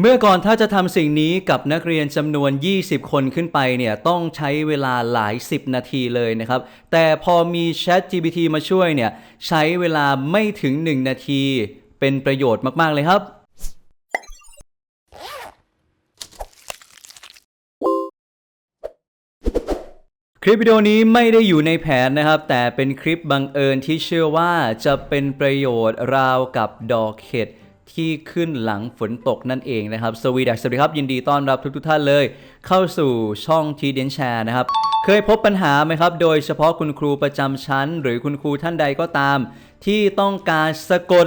เมื่อก่อนถ้าจะทำสิ่งนี้กับนักเรียนจำนวน 20 คนขึ้นไปเนี่ยต้องใช้เวลาหลาย 10 นาทีเลยนะครับ แต่พอมี Chat GPT มาช่วยเนี่ยใช้เวลาไม่ถึง 1 นาที เป็นประโยชน์มาก ๆ เลยครับ คลิปวิดีโอนี้ไม่ได้อยู่ในแผนนะครับ แต่เป็นคลิปบังเอิญที่เชื่อว่าจะเป็นประโยชน์ราวกับดอกเห็ด ที่ขึ้นหลังฝนตกนั่นเองนะครับสวีดักสวัสดีครับ ยินดีต้อนรับทุกๆท่านเลย เข้าสู่ช่องทีเดนแชร์นะครับ เคยพบปัญหาไหมครับ โดยเฉพาะคุณครูประจำชั้น หรือคุณครูท่านใดก็ตาม ที่ต้องการสะกด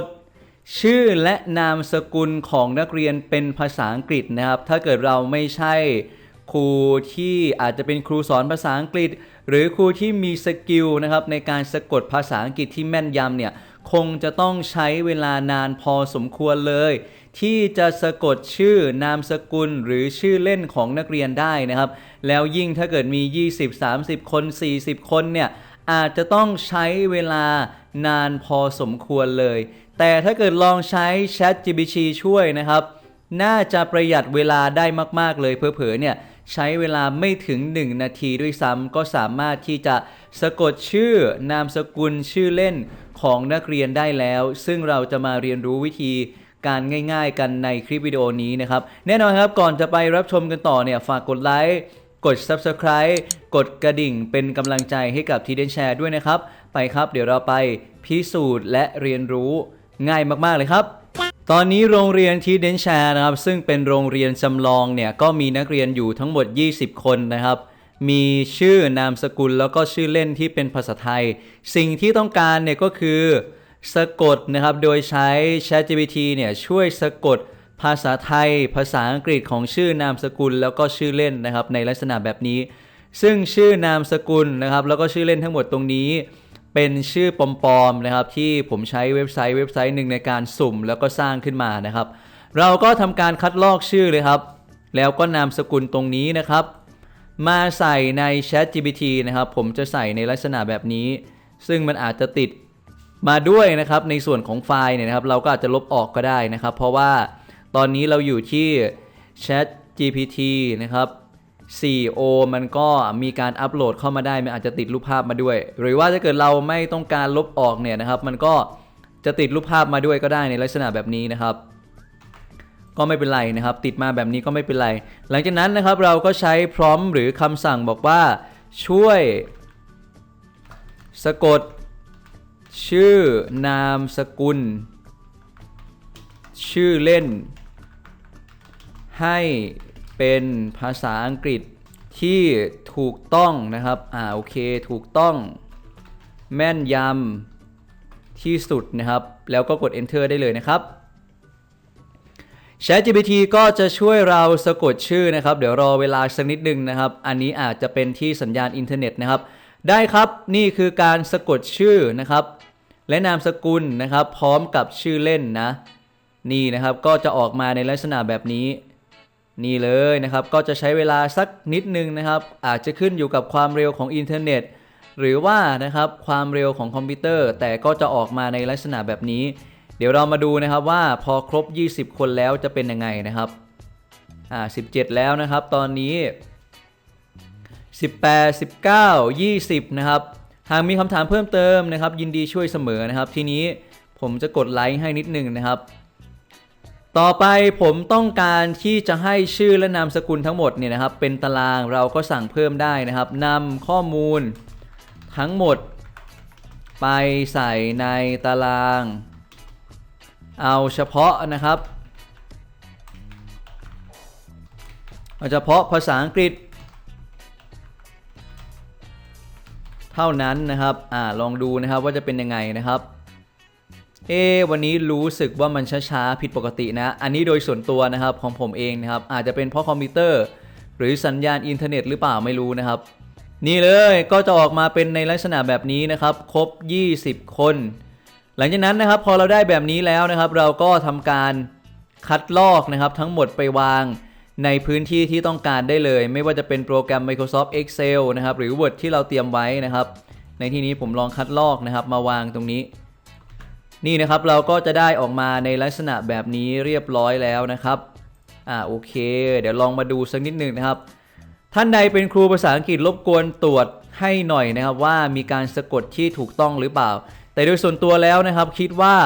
ชื่อและนามสกุลของนักเรียนเป็นภาษาอังกฤษนะครับ ถ้าเกิดเราไม่ใช่ครูที่อาจจะเป็นครูสอนภาษาอังกฤษ หรือครูที่มีสกิลนะครับในการสะกดภาษาอังกฤษที่แม่นยำเนี่ย คงจะต้องใช้เวลานานพอสมควรเลย ที่จะสะกดชื่อนามสกุลหรือชื่อเล่นของนักเรียนได้นะครับ แล้วยิ่งถ้าเกิดมี 20-30 คน 40 คนเนี่ยอาจจะต้องใช้เวลานานพอสมควรเลย แต่ถ้าเกิดลองใช้ Chat GPT ช่วยนะครับ น่าจะประหยัดเวลาได้มาก ๆ เลยเผลอๆเนี่ยใช้เวลาไม่ถึง 1 นาทีด้วยซ้ำก็สามารถที่จะสะกดชื่อนามสกุลชื่อเล่น ของนักเรียนได้แล้ว ซึ่งเราจะมาเรียนรู้วิธีการง่าย ๆ กันในคลิปวิดีโอนี้นะครับ แน่นอนครับก่อนจะไปรับชมกันต่อเนี่ยฝากกดไลค์กด Subscribe กดกระดิ่งเป็นกำลังใจให้กับทีเดนแชร์ด้วยนะครับ ไปครับเดี๋ยวเราไปพิสูจน์และเรียนรู้ง่ายมากๆเลยครับ ตอนนี้โรงเรียนทีเดนแชร์นะครับ ซึ่งเป็นโรงเรียนจำลองเนี่ยก็มีนักเรียนอยู่ทั้งหมด 20 คนนะครับ มีชื่อนามสกุลแล้วก็ชื่อเล่นที่เป็นภาษาไทย สิ่งที่ต้องการเนี่ยก็คือสะกดนะครับ โดยใช้ ChatGPT เนี่ยช่วยสะกดภาษาไทย ภาษาอังกฤษของชื่อนามสกุลแล้วก็ชื่อเล่นนะครับ ในลักษณะแบบนี้ ซึ่งชื่อนามสกุลนะครับ แล้วก็ชื่อเล่นทั้งหมดตรงนี้ เป็นชื่อปลอมๆนะครับ ที่ผมใช้เว็บไซต์เว็บไซต์หนึ่งในการสุ่มแล้วก็สร้างขึ้นมานะครับ เราก็ทำการคัดลอกชื่อเลยครับ แล้วก็นามสกุลตรงนี้นะครับ มาใส่ใน Chat GPT นะครับ ผมจะใส่ในลักษณะแบบนี้ ซึ่งมันอาจจะติดมาด้วยนะครับ ในส่วนของไฟล์เนี่ยนะครับ เราก็อาจจะลบออกก็ได้นะครับ เพราะว่าตอนนี้เราอยู่ที่ Chat GPT นะครับ 4O มันก็มีการอัปโหลดเข้ามาได้ มันอาจจะติดรูปภาพมาด้วย หรือว่าถ้าเกิดเราไม่ต้องการลบออกเนี่ยนะครับ มันก็จะติดรูปภาพมาด้วยก็ได้ในลักษณะแบบนี้นะครับ ก็ไม่เป็นไรนะครับ ติดมาแบบนี้ก็ไม่เป็นไร หลังจากนั้นนะครับเราก็ใช้พร้อมหรือคำสั่งบอกว่าช่วย สะกด ชื่อนามสกุล ชื่อเล่น ให้เป็นภาษาอังกฤษที่ถูกต้องนะครับ อ่า โอเค ถูกต้อง แม่นยำที่สุดนะครับ แล้วก็กด enter ได้เลยนะครับ ChatGPT ก็จะช่วยเราสะกดชื่อนะครับ เดี๋ยวรอเวลาสักนิดนึงนะครับ อันนี้อาจจะเป็นที่สัญญาณอินเทอร์เน็ตนะครับ ได้ครับนี่คือการสะกดชื่อนะครับ และนามสกุลนะครับ พร้อมกับชื่อเล่นนะ นี่นะครับก็จะออกมาในลักษณะแบบนี้ นี่เลยนะครับ ก็จะใช้เวลาสักนิดนึงนะครับ อาจจะขึ้นอยู่กับความเร็วของอินเทอร์เน็ต หรือว่านะครับความเร็วของคอมพิวเตอร์ แต่ก็จะออกมาในลักษณะแบบนี้ เดี๋ยวเรามาดูนะครับว่าพอครบ 20 คนแล้วจะเป็นยังไงนะครับอ่า17 แล้วนะครับ ตอนนี้ 18 19 20 นะครับ หากมีคำถามเพิ่มเติมนะครับ ยินดีช่วยเสมอนะครับ ทีนี้ผมจะกดไลค์ให้นิดนึงนะครับ ต่อไปผมต้องการที่จะให้ชื่อและนามสกุลทั้งหมดเนี่ยนะครับ เป็นตารางเราก็สั่งเพิ่มได้นะครับนำข้อมูลทั้งหมด ไปใส่ในตาราง เอาเฉพาะนะครับเอาเฉพาะภาษาอังกฤษ เท่านั้นนะครับอ่าลองดูนะครับว่าจะเป็นยังไงนะครับเอวันนี้รู้สึกว่ามันช้าๆผิดปกตินะ อันนี้โดยส่วนตัวนะครับของผมเองนะครับ อาจจะเป็นเพราะคอมพิวเตอร์ หรือสัญญาณอินเทอร์เน็ตหรือเปล่าไม่รู้นะครับ นี่เลยก็จะออกมาเป็นในลักษณะแบบนี้นะครับ ครบ 20 คน หลังจากนั้นนะครับพอเราได้แบบนี้แล้วนะครับ เราก็ทำการคัดลอกนะครับ ทั้งหมดไปวางในพื้นที่ที่ต้องการได้เลย ไม่ว่าจะเป็นโปรแกรม Microsoft Excel นะครับ หรือ Word ที่เราเตรียมไว้นะครับ ในที่นี้ผมลองคัดลอกนะครับ มาวางตรงนี้ นี่นะครับเราก็จะได้ออกมาในลักษณะแบบนี้เรียบร้อยแล้วนะครับอ่าโอเค เดี๋ยวลองมาดูสักนิดหนึ่งนะครับ ท่านใดเป็นครูภาษาอังกฤษรบกวนตรวจให้หน่อยนะครับว่ามีการสะกดที่ถูกต้องหรือเปล่า แต่โดยส่วนตัวแล้วนะครับคิดว่า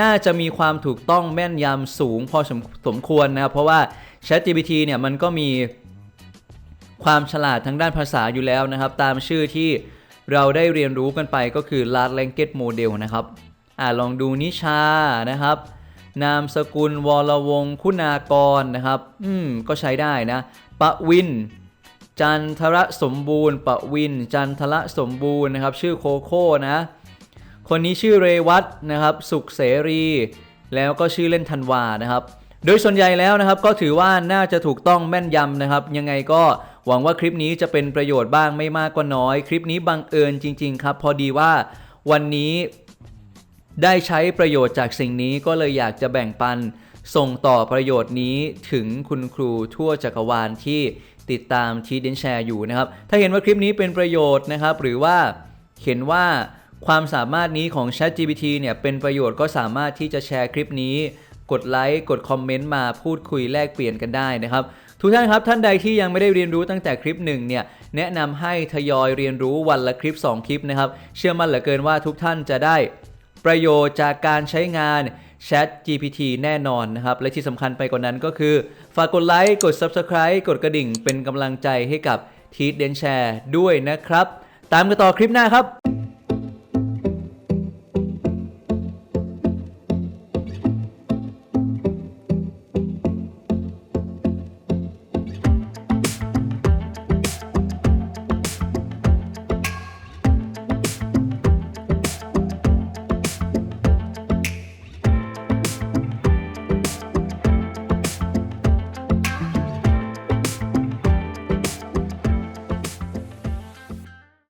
น่าจะมีความถูกต้องแม่นยำสูงพอสมสมควรนะครับ เพราะว่า ChatGPT เนี่ยมันก็มีความฉลาดทางด้านภาษาอยู่แล้วนะครับ ตามชื่อที่เราได้เรียนรู้กันไปก็คือ Large Language Model นะครับอ่าลองดูนิชานะครับ นามสกุลวรวงคุณากรนะครับ อืม ก็ใช้ได้นะปะวิน จันทระสมบูรณ์ปะวิน จันทระสมบูรณ์นะครับ ชื่อโคโค่นะ คนนี้ชื่อเรวัตนะครับ สุขเสรี แล้วก็ชื่อเล่นธันวานะครับ โดยส่วนใหญ่แล้วนะครับก็ถือว่าน่าจะถูกต้องแม่นยำนะครับ ยังไงก็หวังว่าคลิปนี้จะเป็นประโยชน์บ้างไม่มากก็น้อย คลิปนี้บังเอิญจริง ๆ ครับ พอดีว่าวันนี้ได้ใช้ประโยชน์จากสิ่งนี้ก็เลยอยากจะแบ่งปัน ส่งต่อประโยชน์นี้ถึงคุณครูทั่วจักรวาลที่ติดตามทีเดนแชร์อยู่นะครับ ถ้าเห็นว่าคลิปนี้เป็นประโยชน์นะครับ หรือว่าเห็นว่า ความสามารถนี้ของ ChatGPT เนี่ยเป็นประโยชน์ก็สามารถที่จะแชร์คลิปนี้ กดไลค์กดคอมเมนต์มาพูดคุยแลกเปลี่ยนกันได้นะครับ ทุกท่านครับท่านใดที่ยังไม่ได้เรียนรู้ตั้งแต่คลิปหนึ่งเนี่ยแนะนำให้ทยอยเรียนรู้วันละคลิป 2 คลิปนะครับเชื่อมั่นเหลือเกินว่าทุกท่านจะได้ประโยชน์จากการใช้งาน Chat GPT แน่นอนนะครับ และที่สำคัญไปกว่านั้นก็คือ ฝากกดไลค์ กด Subscribe กดกระดิ่งเป็นกำลังใจให้กับที d เดนแชร์ด้วยนะครับ ตามกันต่อคลิปหน้าครับ